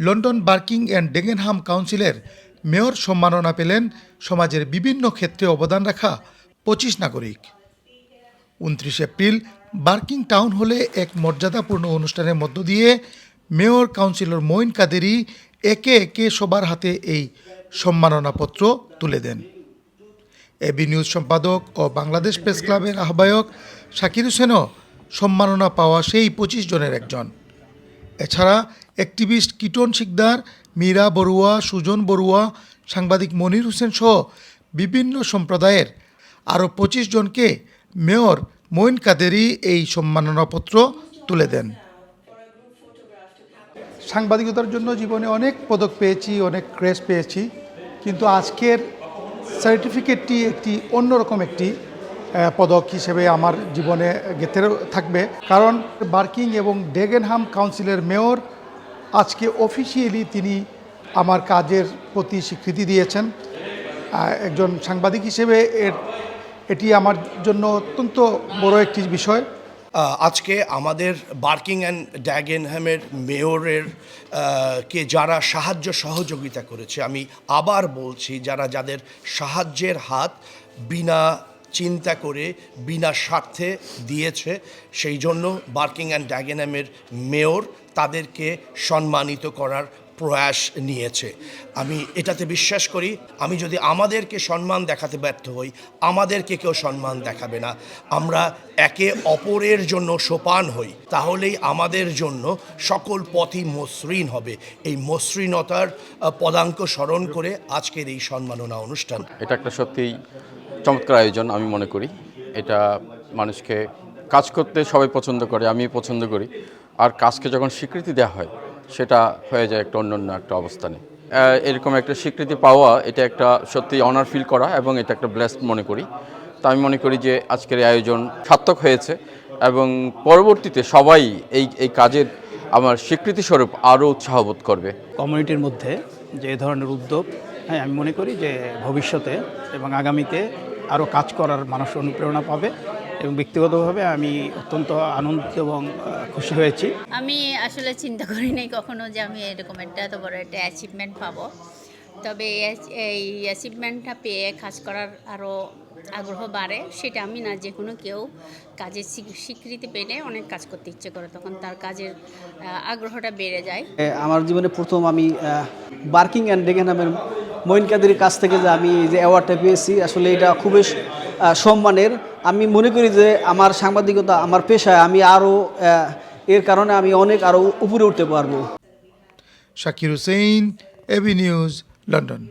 London Barking and Dagenham কাউন্সিলের mayor সম্মাননা পেলেন সমাজের বিভিন্ন ক্ষেত্রে অবদান রাখা পঁচিশ নাগরিক। উনত্রিশ এপ্রিল বার্কিং টাউন হলে এক মর্যাদাপূর্ণ অনুষ্ঠানের মধ্য দিয়ে মেয়র কাউন্সিলর মঈন কাদেরি একে একে সবার হাতে এই সম্মাননাপত্র তুলে দেন। এবি নিউজ সম্পাদক ও বাংলাদেশ প্রেস ক্লাবের আহ্বায়ক শাকির হোসেনও সম্মাননা পাওয়া সেই পঁচিশ জনের একজন। এছাড়া অ্যাক্টিভিস্ট কিটন শিকদার, মীরা বড়ুয়া, সুজন বড়ুয়া, সাংবাদিক মনির হোসেন সহ বিভিন্ন সম্প্রদায়ের আরও পঁচিশ জনকে মেয়র মঈন কাদেরি এই সম্মাননাপত্র তুলে দেন। সাংবাদিকতার জন্য জীবনে অনেক পদক পেয়েছি, অনেক ক্রেস পেয়েছি, কিন্তু আজকের সার্টিফিকেটটি একটি অন্যরকম একটি পদক হিসেবে আমার জীবনে গেতে থাকবে। কারণ বার্কিং এবং ডেগেনহাম কাউন্সিলের মেয়র আজকে অফিসিয়ালি তিনি আমার কাজের প্রতি স্বীকৃতি দিয়েছেন। একজন সাংবাদিক হিসেবে এর, এটি আমার জন্য অত্যন্ত বড় একটি বিষয়। আজকে আমাদের বার্কিং অ্যান্ড ড্যাগেনহ্যামের মেয়রের কে যারা সাহায্য সহযোগিতা করেছে, আমি আবার বলছি, যারা যাদের সাহায্যের হাত বিনা চিন্তা করে বিনা স্বার্থে দিয়েছে। সেই জন্য বার্কিং অ্যান্ড ড্যাগেনহ্যামের মেয়র তাদেরকে সম্মানিত করার প্রয়াস নিয়েছে। আমি এটাতে বিশ্বাস করি, আমি যদি আমাদেরকে সম্মান দেখাতে ব্যর্থ হই, আমাদেরকে কেউ সম্মান দেখাবে না। আমরা একে অপরের জন্য সোপান হই, তাহলেই আমাদের জন্য সকল পথই মসৃণ হবে। এই মসৃণতার পদাঙ্ক স্মরণ করে আজকের এই সম্মাননা অনুষ্ঠান। এটা একটা সত্যিই চমৎকার আয়োজন আমি মনে করি। এটা মানুষকে কাজ করতে সবাই পছন্দ করে আমি পছন্দ করি। আর কাজকে যখন স্বীকৃতি দেওয়া হয়, সেটা হয়ে যায় একটা অন্যান্য একটা অবস্থানে। এরকম একটা স্বীকৃতি পাওয়া, এটা একটা সত্যি অনার ফিল করা এবং এটা একটা ব্লেসড মনে করি। তা আমি মনে করি যে আজকের এই আয়োজন সার্থক হয়েছে এবং পরবর্তীতে সবাই এই এই কাজের আমার স্বীকৃতিস্বরূপ আরও উৎসাহ বোধ করবে। কমিউনিটির মধ্যে যে ধরনের উদ্যোগ হ্যাঁ আমি মনে করি যে ভবিষ্যতে এবং আগামীতে আরও কাজ করার মানুষ অনুপ্রেরণা পাবে এবং ব্যক্তিগতভাবে আমি অত্যন্ত আনন্দিত এবং খুশি হয়েছি। আমি আসলে চিন্তা করি নাই কখনো যে আমি এরকম একটা এত বড় একটা অ্যাচিভমেন্ট পাবো। তবে এই- এই অ্যাচিভমেন্টটা পেয়ে কাজ করার আরও আগ্রহ বাড়ে সেটা আমি না যে কোনো কেউ কাজের স্বীকৃতি পেলে অনেক কাজ করতে ইচ্ছে করে তখন তার কাজের আগ্রহটা বেড়ে যায়। আমার জীবনে প্রথম আমি বার্কিং অ্যান্ড ডেগেন নামের মঈন কাদের কাছ থেকে যে আমি যে অ্যাওয়ার্ডটা পেয়েছি, আসলে এটা খুবই সম্মানের। আমি মনে করি যে আমার সাংবাদিকতা, আমার পেশায় আমি আরও এর কারণে আমি অনেক আরও উপরে উঠতে পারব। Shakir Hussain AB news, London.